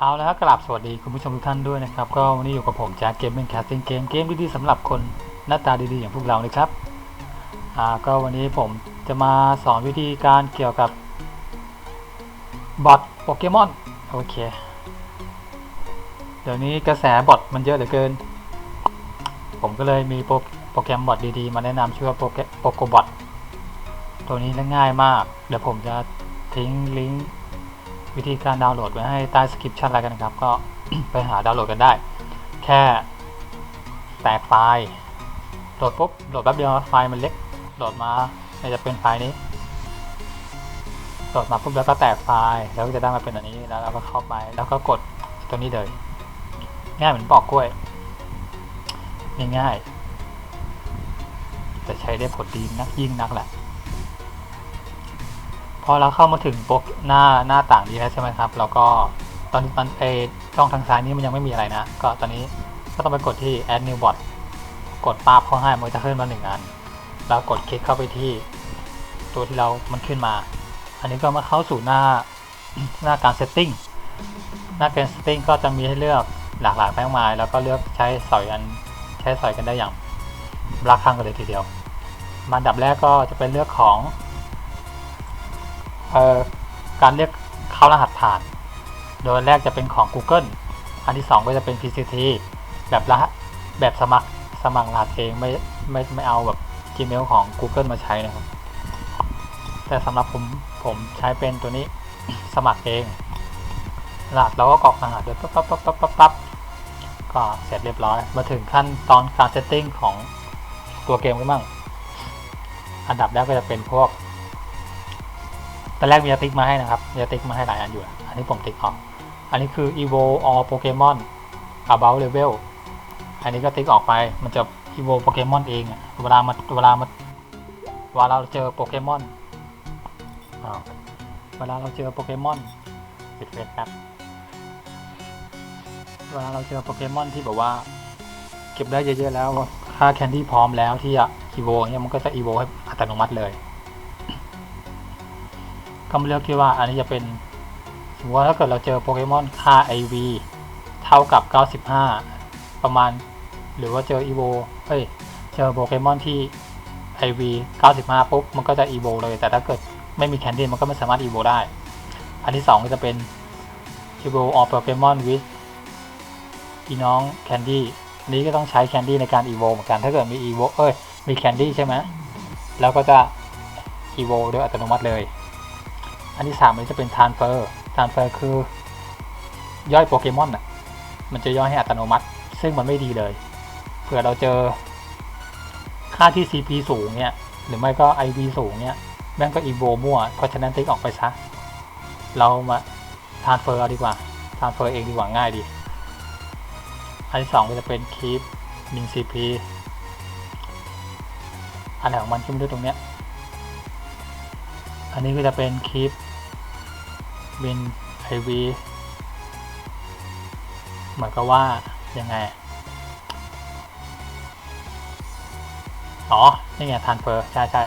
เอาแล้วกลับสวัสดีคุณผู้ชมทุกท่านด้วยนะครับ ก็วันนี้อยู่กับผมแจ็คเกมเป็นแคสติ้งเกมเกมดีๆสำหรับคนหน้าตาดีๆอย่างพวกเรานะครับอ่าก็วันนี้ผมจะมาสอนวิธีการเกี่ยวกับบอทโปเกมอนโอเค เดี๋ยวนี้กระแสบอทมันเยอะเหลือเกิน ผมก็เลยมีโปรโปรแกรมบอทดีๆ มาแนะนำชื่อว่าโปรแกมโปโกบอทตัวนี้ง่ายมาก เดี๋ยวผมจะทิ้งลิงก์ วิธีการดาวน์โหลดไว้ให้ใต้สคริปชันอะไรกันนะครับ ก็ไปหาดาวน์โหลดกันได้ แค่แตกไฟล์โหลดปุ๊บโหลดแป๊บเดียวไฟล์มันเล็กโหลดมาจะเป็นไฟล์นี้โหลดมาปุ๊บแล้วก็แตกไฟล์แล้วก็จะได้มาเป็นอันนี้แล้วเราก็เข้าไปแล้วก็กดตัวนี้เลยง่ายเหมือนปอกกล้วยง่ายๆแต่ใช้ได้ผลดีนักยิ่งนักแหละ พอเราเข้ามาถึงโปรหน้าหน้าต่างนี้แล้วใช่ไหมครับ แล้วก็ตอนนี้มันเอช่องทางซ้ายนี้มันยังไม่มีอะไรนะ ก็ตอนนี้ก็ต้องไปกดที่ add new bot กดป้าบเข้าให้มันจะขึ้นมาหนึ่งอันแล้วกดคลิกเข้าไปที่ตัวที่เรา มันขึ้นมา อันนี้ก็มาเข้าสู่หน้าหน้าการ setting หน้าการ setting ก็จะมีให้เลือกหลากหลายมากมาย แล้วก็เลือกใช้สอยกันใช้สอยกันได้อย่างรักข้างกันเลยทีเดียวมาดับแรกก็จะเป็นเลือกของ การเรียกเข้ารหัสผ่าน โดยแรกจะเป็นของ Google อันที่ 2 ก็จะเป็น PCT แบบรหัสแบบสมัครสมัครรหัสเองไม่ไม่ไม่เอาแบบ Gmail ของ Google มาใช้นะครับ แต่สำหรับผมผมใช้เป็นตัวนี้สมัครเอง รหัสเราก็กรอกรหัสด้วยปั๊บปั๊บปั๊บปั๊บปั๊บปั๊บก็เสร็จเรียบร้อย มาถึงขั้นตอนการเซตติ้งของตัวเกมกันบ้าง อันดับแรกก็จะเป็นพวก อนแรกมียาติ๊กมาให้นะครับมียาติ๊กมาให้หลายอันอยู่ อันนี้ผมติ๊กออก อันนี้คือ evo all pokemon about level อันนี้ก็ติ๊กออกไป มันจะ evo โปเกมอนเองเวลามาเวลามาเวลาเราเจอโปเกมอนเวลาเราเจอโปเกมอนปิดเฟซครับ เวลาเราเจอโปเกมอนที่แบบว่า เก็บได้เยอะๆแล้ว ค่าแคนดี้พร้อมแล้วที่จะ evo เนี่ยมันก็จะ evo ให้อัตโนมัติเลย ก็มาเลือกที่ว่าอันนี้จะเป็นสมมติว่าถ้าเกิดเราเจอโปเกมอนค่า IV เท่ากับ 95 ประมาณ หรือว่าเจอ EVO เอ้ยเจอโปเกมอนที่ IV 95 ปุ๊บ มันก็จะ EVO เลย แต่ถ้าเกิดไม่มีแคนดี้มันก็ไม่สามารถ EVO ได้ อันที่ 2 ก็จะเป็น EVO of Pokemon with พี่น้องแคนดี้นี้ก็ต้องใช้แคนดี้ในการ EVO เหมือนกัน ถ้าเกิดมี EVO เอ้ย มีแคนดี้ใช่ไหมแล้วก็จะ EVO โดยอัตโนมัติเลย อันที่สามมันจะเป็น transfer transfer คือย่อยโปเกมอนอะ มันจะย่อยให้อัตโนมัติ ซึ่งมันไม่ดีเลย เผื่อเราเจอค่าที่ CP สูงเนี่ย หรือไม่ก็ IV สูงเนี่ยแม่งก็ evo มั่ว เพราะฉะนั้นติ๊กออกไปซะ เรามา transfer เอาดีกว่า transfer เองดีกว่าง่ายดี อันที่สองก็จะเป็น keep min CP อันไหนของมันขึ้นด้วยตรงเนี้ย อันนี้ก็จะเป็นคลิป บินไอวีเหมือนกับว่า ยังไง อ๋อ นี่ไงทานเฟอร์ใช่ใช่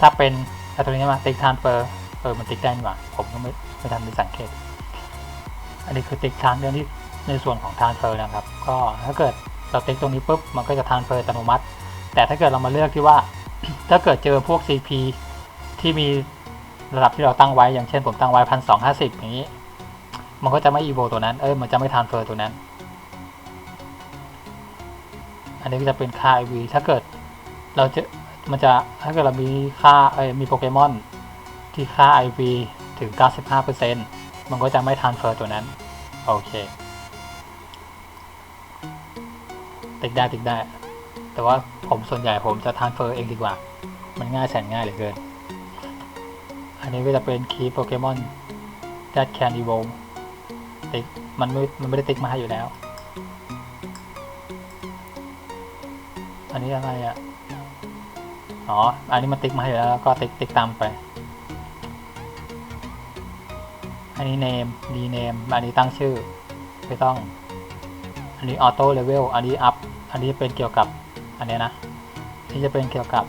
ถ้าเป็นถ้าตัวนี้มาติ๊กทานเฟอร์เออมันติ๊กได้นี่หว่าผมก็ไม่ไม่ทันได้สังเกต อันนี้คือติ๊กทานเรื่องที่ในส่วนของทานเฟอร์นะครับ ก็ถ้าเกิดเราติ๊กตรงนี้ปุ๊บมันก็จะทานเฟอร์อัตโนมัติ แต่ถ้าเกิดเรามาเลือกที่ว่า ถ้าเกิดเจอพวก CP ที่มี ระดับที่เราตั้งไว้อย่างเช่นผมตั้งไว้พันสองห้าสิบอย่างนี้ มันก็จะไม่ evo ตัวนั้นเอ้ยมันจะไม่ transfer ตัวนั้น อันนี้ก็จะเป็นค่า IV ถ้าเกิดเราจะมันจะถ้าเกิดเรามีค่าเอ้ยมีโปเกมอนที่ค่า IV ถึง 95%มันก็จะไม่ transfer ตัวนั้น โอเค ติ๊กได้ติ๊กได้ แต่ว่าผมส่วนใหญ่ผมจะ transfer เองดีกว่า มันง่ายแสนง่ายเหลือเกิน อันนี้ก็จะเป็นคีย์โปเกมอน that can evolve ติ๊กมันไม่มันไม่ได้ติ๊กมาให้อยู่แล้ว อันนี้อะไรอะ อ๋อ อันนี้มันติ๊กมาให้อยู่แล้ว ก็ติ๊กติ๊กตามไป อันนี้ name rename อันนี้ตั้งชื่อไม่ต้อง อันนี้ auto level อันนี้ up อันนี้เป็นเกี่ยวกับ อันนี้นะที่จะเป็นเกี่ยวกับ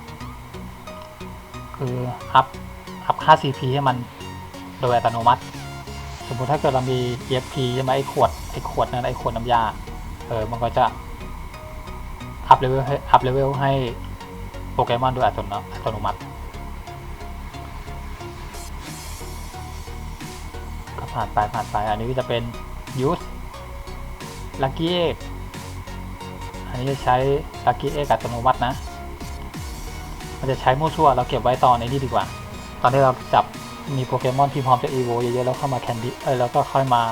คืออัพ ค่า CP ให้มันโดยอัตโนมัติ สมมติถ้าเกิดเรามี EFP ใช่ไหมไอ้ขวดไอ้ขวดนั้นไอ้ขวดน้ำยาเออมันก็จะอัพเลเวลให้อัพเลเวลให้โปเกมอนโดยอัตโนอัตโนมัติก็ผ่านไปผ่านไปอันนี้ก็จะเป็น use lucky egg อันนี้จะใช้ lucky egg อัตโนมัตินะ มันจะใช้มั่วซั่วเราเก็บไว้ตอนในนี้ดีกว่า อนที่เราจับมีโปเกมอนที่พร้อมจะ evo เยอะๆแล้วเข้ามาแคนดี้เออแล้วก็ค่อยมา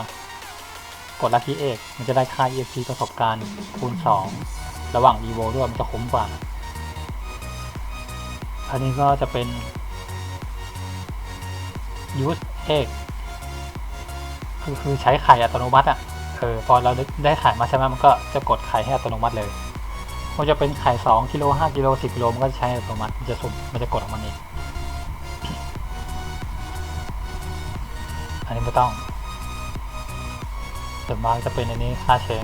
กดลัคกี้เอกมันจะได้ค่า EXP ประสบการณ์คูณ 2 ระหว่าง evo ด้วยมันจะคุ้มกว่าอันนี้ก็จะเป็น use egg คือคือใช้ไข่อัตโนมัติอะเออพอเราได้ไข่มาใช่ไหมมันก็จะกดไข่ให้อัตโนมัติเลยมันจะเป็นไข่2กิโล5กิโล10กิโลมันก็ใช้อัตโนมัติมันจะสุ่มมันจะกดออกมาเอง นนี้ไม่ต้องส่วนมากจะเป็นอันนี้ค่าเชง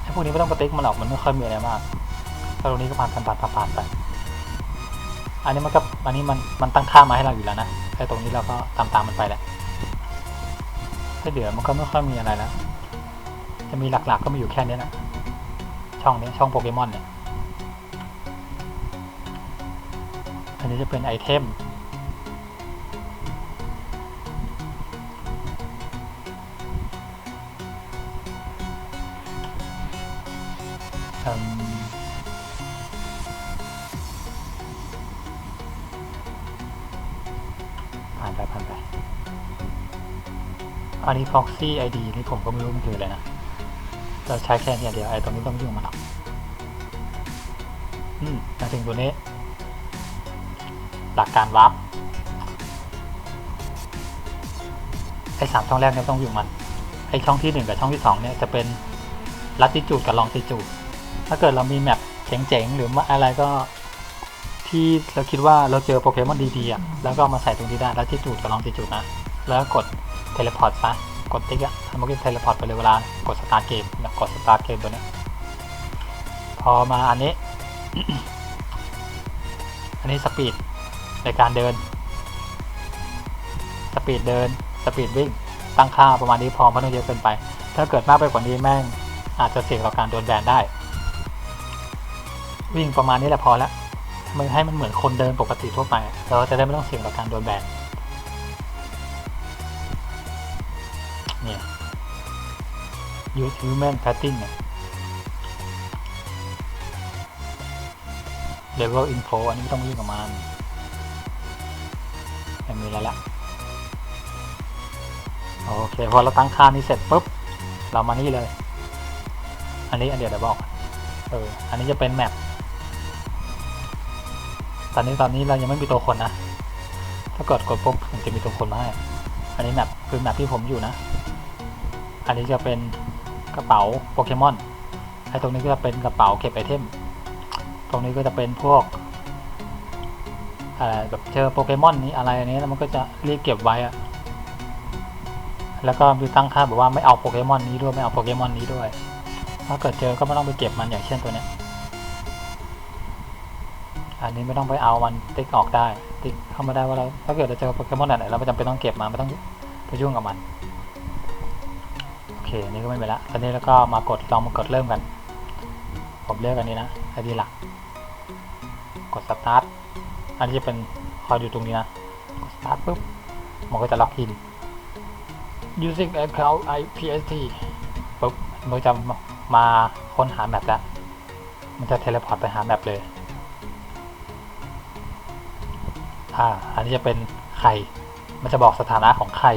ไอ้พวกนี้ไม่ต้องกระติกมันหรอกมันไม่ค่อยมีอะไรมากถ้าตรงนี้ก็ผ่านผ่านผ่านผ่านไปอันนี้มันก็อันนี้มันมันตั้งค่ามาให้เราอยู่แล้วนะไอ้ตรงนี้เราก็ตามตามมันไปแหละถ้าเดี๋ยวมันก็ไม่ค่อยมีอะไรแล้ว จะมีหลัก ๆ ก็มีอยู่แค่นี้นะช่องนี้ช่องโปเกมอนเนี่ยอันนี้จะเป็นไอเทม ผ่านไปผ่านไป อันนี้ proxy ID นี่ผมก็ไม่รู้มันคืออะไรนะเราใช้แค่นี้เดียวไอ้ตรงนี้ต้องยุ่งมันหรอกอืมมาถึงตัวนี้ หลักการวับไอ้สามช่องแรกเนี่ยต้องอยุ่มันไอ้ช่องที่หนึ่งกับช่องที่สองเนี่ยจะเป็นลัติจูดกับลองติจูดถ้าเกิดเรามีแมปเจ๋งๆ หรือว่าอะไรก็ ที่เราคิดว่าเราเจอโปเกมอนดีๆอะแล้วก็มาใส่ตรงนี้ได้แลัติจูดกับลองติจูดนะ แล้วกดเทเลพอร์ตซะกดติ๊กอะทำมันก็เทเลพอร์ตไปเลยเวลากดสตาร์เกมนะกดสตาร์เกมตัวนี้พอมาอันนี้ อันนี้สปีดในการเดิน สปีดเดิน สปีดวิ่ง ตั้งค่าประมาณนี้พอไม่ต้องเยอะเกินไป ถ้าเกิดมากไปกว่านี้แม่งอาจจะเสี่ยงต่อการโดนแบนได้ วิ่งประมาณนี้แหละพอแล้ว มันให้มันเหมือนคนเดินปกติทั่วไปเราจะได้ไม่ต้องเสี่ยงต่อการโดนแบนเนี่ย use human padding เนี่ย level info อันนี้ไม่ต้องยุ่งกับมันไม่มีแล้วละโอเค พอเราตั้งค่านี้เสร็จปุ๊บ เรามานี่เลย อันนี้อันเดียวเดี๋ยวบอก เออ อันนี้จะเป็นแมป ตอนนี้ตอนนี้เรายังไม่มีตัวคนนะ ถ้ากดกดปุ๊บมันจะมีตัวคนมาให้ อันนี้แมปคือแมปที่ผมอยู่นะ อันนี้จะเป็นกระเป๋าโปเกมอน ไอ้ตรงนี้ก็จะเป็นกระเป๋าเก็บไอเทม ตรงนี้ก็จะเป็นพวกอะไรแบบเจอโปเกมอนนี้อะไรอันนี้แล้วมันก็จะรีบเก็บไว้อะแล้วก็มีตั้งค่าแบบว่าไม่เอาโปเกมอนนี้ด้วยไม่เอาโปเกมอนนี้ด้วย ถ้าเกิดเจอก็ไม่ต้องไปเก็บมันอย่างเช่นตัวเนี้ย อันนี้ไม่ต้องไปเอามันติ๊กออกได้ ติ๊กเข้ามาได้ว่าเราถ้าเกิดเราเจอโปเกมอนไหนเราไม่จำเป็นต้องเก็บมาไม่ต้องไปยุ่งกับมันโอเคนนี้ก็ไม่เป็นละตอนนี้แล้วก็มากดลองมากดเริ่มกัน ผมเลือกอันนี้นะไอดีหลัก กดสตาร์ทอันนี้จะเป็นคอยดูตรงนี้นะกดสตาร์ทปุ๊บมันก็จะล็อกอิน using account IPST ปุ๊บมันจะมาค้นหาแมปแล้ว มันจะเทเลพอร์ตไปหาแมปเลย อ่าอันนี้จะเป็นไข่ มันจะบอกสถานะของไข่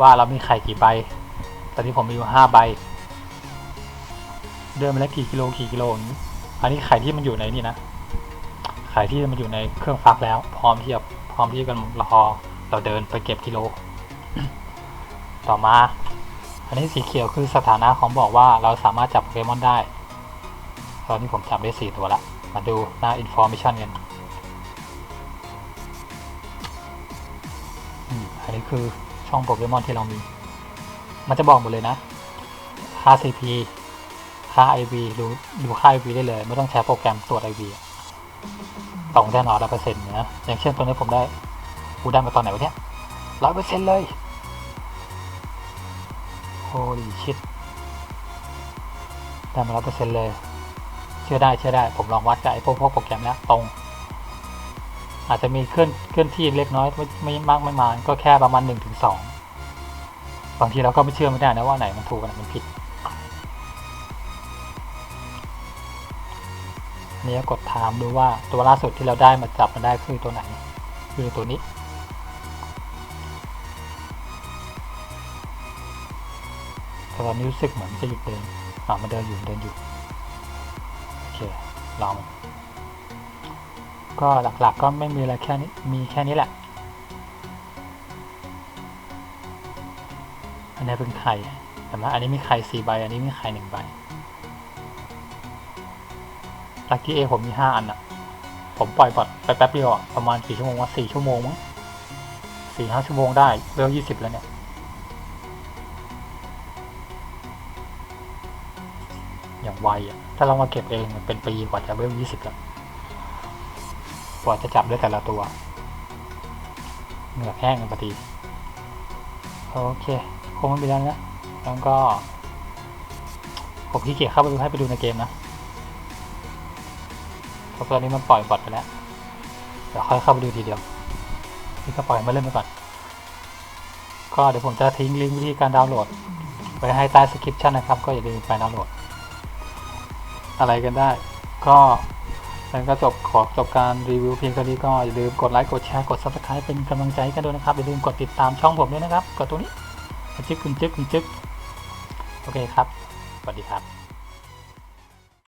ว่าเรามีไข่กี่ใบ ตอนนี้ผมมีอยู่ห้าใบ เดินมาแล้วกี่กิโลกี่กิโลนี้อันนี้ไข่ที่มันอยู่ในนี่นะไข่ที่มันอยู่ในเครื่องฟักแล้ว พร้อมที่จะพร้อมที่จะกันรอเราเดินไปเก็บกิโล ต่อมา อันนี้สีเขียวคือสถานะของบอกว่าเราสามารถจับโปเกมอนได้ ตอนนี้ผมจับได้สี่ตัวละ มาดูหน้า information กัน อันนี้คือช่องโปเกมอนที่เรามี มันจะบอกหมดเลยนะค่า CP ค่า IV ดูดูค่า IV ได้เลย ไม่ต้องใช้โปรแกรมตรวจ IV ตรงแน่นอนร้อยเปอร์เซ็นต์นะอย่างเช่นตัวนี้ผมได้กูได้มาตอนไหนวะเนี่ยร้อยเปอร์เซ็นต์เลยโอ้ดิชิตได้มาร้อยเปอร์เซ็นต์เลย เชื่อได้เชื่อได้ ผมลองวัดกับไอ้พวกพวกโปรแกรมแล้วตรง อาจจะมีเคลื่อนเคลื่อนที่เล็กน้อยไม่ไม่มากไม่มาก็แค่ประมาณหนึ่งถึงสองบางทีเราก็ไม่เชื่อไม่ได้นะว่าไหนมันถูกอันไหนมันผิดนี่กดถามดูว่าตัวล่าสุดที่เราได้มาจับมาได้คือตัวไหน คือตัวนี้ ตอนนี้รู้สึกเหมือนมันจะหยุดเดินอ่ามันเดินอยู่เดินอยู่ โอเคลอง ก็หลักๆก็ไม่มีอะไรแค่นี้มีแค่นี้แหละ อันนี้เป็นไข่เห็นไหมอันนี้มีไข่สี่ใบ อันนี้มีไข่หนึ่งใบลักกี้เอผมมีห้าอันอะผมปล่อยบอทไปแป๊บเดียวอะประมาณกี่ชั่วโมงวะสี่ชั่วโมงมั้งสี่ห้าชั่วโมงได้เวลยี่สิบแล้วเนี่ยอย่างไวอะถ้าเรามาเก็บเองมันเป็นปีกว่าจะเวลยี่สิบแล้ว กว่าจะจับได้แต่ละตัว เหงือกแห้งกันพอดี โอเค คงไม่มีแล้วนะแล้วก็ ผมขี้เกียจเข้าไปดูให้ไปดูในเกมนะเพราะตอนนี้มันปล่อยบอทไปแล้ว เดี๋ยวค่อยเข้าไปดูทีเดียว นี่ก็ปล่อยมาเล่นไปก่อน ก็เดี๋ยวผมจะทิ้งลิงก์วิธีการดาวน์โหลดไว้ให้ใต้สคริปชั่นนะครับ ก็อย่าลืมไปดาวน์โหลด อะไรกันได้ ก็ แล้วก็จบขอจบการรีวิวเพียงเท่านี้ก็อย่าลืมกดไลค์กดแชร์กด subscribe เป็นกำลังใจกันด้วยนะครับอย่าลืมกดติดตามช่องผมด้วยนะครับกดตรงนี้จึ๊กคุณจึ๊กคุณจึ๊กโอเคครับสวัสดีครับ